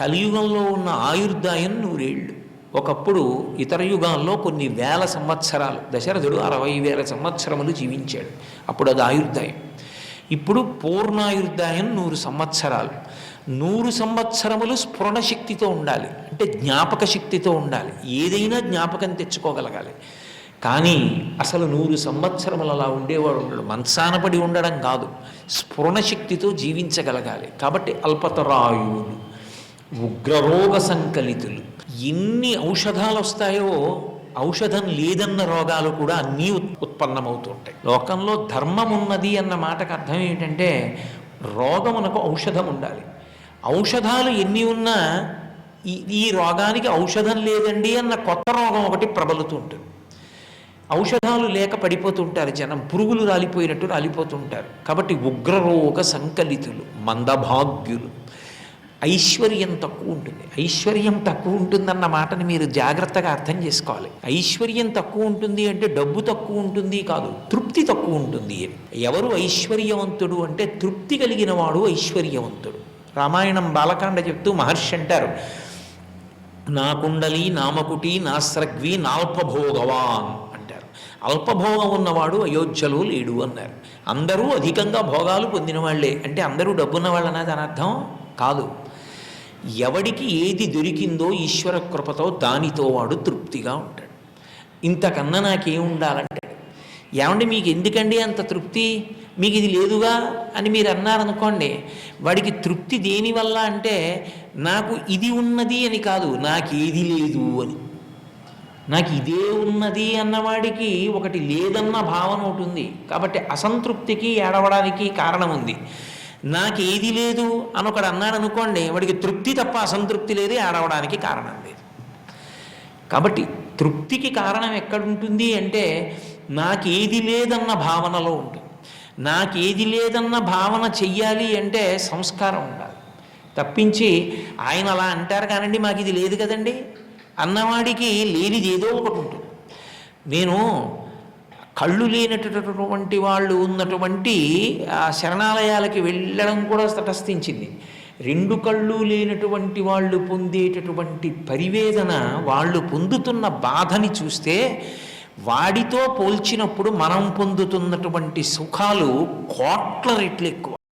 కలియుగంలో ఉన్న ఆయుర్దాయం నూరేళ్ళు ఒకప్పుడు ఇతర యుగాల్లో కొన్ని వేల సంవత్సరాలు దశరథుడు అరవై వేల సంవత్సరములు జీవించాడు. అప్పుడు అది ఆయుర్దాయం. ఇప్పుడు పూర్ణాయుర్దాయం నూరు సంవత్సరాలు. నూరు సంవత్సరములు స్ఫురణ శక్తితో ఉండాలి. అంటే జ్ఞాపక శక్తితో ఉండాలి. ఏదైనా జ్ఞాపకం తెచ్చుకోగలగాలి. కానీ అసలు నూరు సంవత్సరములు అలా ఉండేవాడు ఉండడు. మంచాన పడి ఉండడం కాదు. స్ఫురణ శక్తితో జీవించగలగాలి. కాబట్టి అల్పతరాయువులు. ఉగ్రరోగ సంకలితులు ఎన్ని ఔషధాలు వస్తాయో ఔషధం లేదన్న రోగాలు కూడా అన్నీ ఉత్- ఉత్పన్నమవుతుంటాయి. లోకంలో ధర్మం ఉన్నది అన్న మాటకు అర్థం ఏంటంటే రోగమునకు ఔషధం ఉండాలి. ఔషధాలు ఎన్ని ఉన్నా ఈ ఈ రోగానికి ఔషధం లేదండి అన్న కొత్త రోగం ఒకటి ప్రబలుతుంటుంది. ఔషధాలు లేక పడిపోతుంటారు జనం. పురుగులు రాలిపోయినట్టు రాలిపోతుంటారు. కాబట్టి ఉగ్రరోగ సంకలితులు మందభాగ్యులు. ఐశ్వర్యం తక్కువ ఉంటుంది. ఐశ్వర్యం తక్కువ ఉంటుందన్న మాటని మీరు జాగ్రత్తగా అర్థం చేసుకోవాలి. ఐశ్వర్యం తక్కువ ఉంటుంది అంటే డబ్బు తక్కువ ఉంటుంది కాదు తృప్తి తక్కువ ఉంటుంది. అని ఎవరు ఐశ్వర్యవంతుడు అంటే తృప్తి కలిగిన వాడు ఐశ్వర్యవంతుడు. రామాయణం బాలకాండ చెప్తూ మహర్షి అంటారు నా కుండలి నామకుటి నాస్రగ్వి నాల్పభోగవాన్ అంటారు. అల్పభోగం ఉన్నవాడు అయోధ్యలో లేడు అన్నారు. అందరూ అధికంగా భోగాలు పొందిన వాళ్ళే అంటే అందరూ డబ్బున్న వాళ్ళనేది దాని అర్థం కాదు. ఎవడికి ఏది దొరికిందో ఈశ్వర కృపతో దానితో వాడు తృప్తిగా ఉంటాడు. ఇంతకన్నా నాకేం ఏమంటే మీకు ఎందుకండి అంత తృప్తి? మీకు ఇది లేదుగా అని మీరు అన్నారనుకోండి వాడికి తృప్తి దేనివల్ల అంటే నాకు ఇది ఉన్నది అని కాదు నాకు ఏది లేదు అని. నాకు ఇదే ఉన్నది అన్నవాడికి ఒకటి లేదన్న భావన ఒకటి ఉంది. కాబట్టి అసంతృప్తికి ఏడవడానికి కారణం ఉంది. నాకు ఏది లేదు అని ఒకడు అన్నాడు అనుకోండి వాడికి తృప్తి తప్ప అసంతృప్తి లేదు ఆడవడానికి కారణం లేదు. కాబట్టి తృప్తికి కారణం ఎక్కడుంటుంది అంటే నాకేది లేదన్న భావనలో ఉంటుంది. నాకేది లేదన్న భావన చెయ్యాలి అంటే సంస్కారం ఉండాలి. తప్పించి ఆయన అలా అంటారు కానండి మాకు ఇది లేదు కదండి. అన్నవాడికి లేనిది ఏదో ఒకటి ఉంటుంది. నేను కళ్ళు లేనటువంటి వాళ్ళు ఉన్నటువంటి ఆ శరణాలయాలకి వెళ్ళడం కూడా తటస్థించింది. రెండు కళ్ళు లేనటువంటి వాళ్ళు పొందేటటువంటి పరివేదన వాళ్ళు పొందుతున్న బాధని చూస్తే వాడితో పోల్చినప్పుడు మనం పొందుతున్నటువంటి సుఖాలు కోట్ల రెట్లు ఎక్కువ.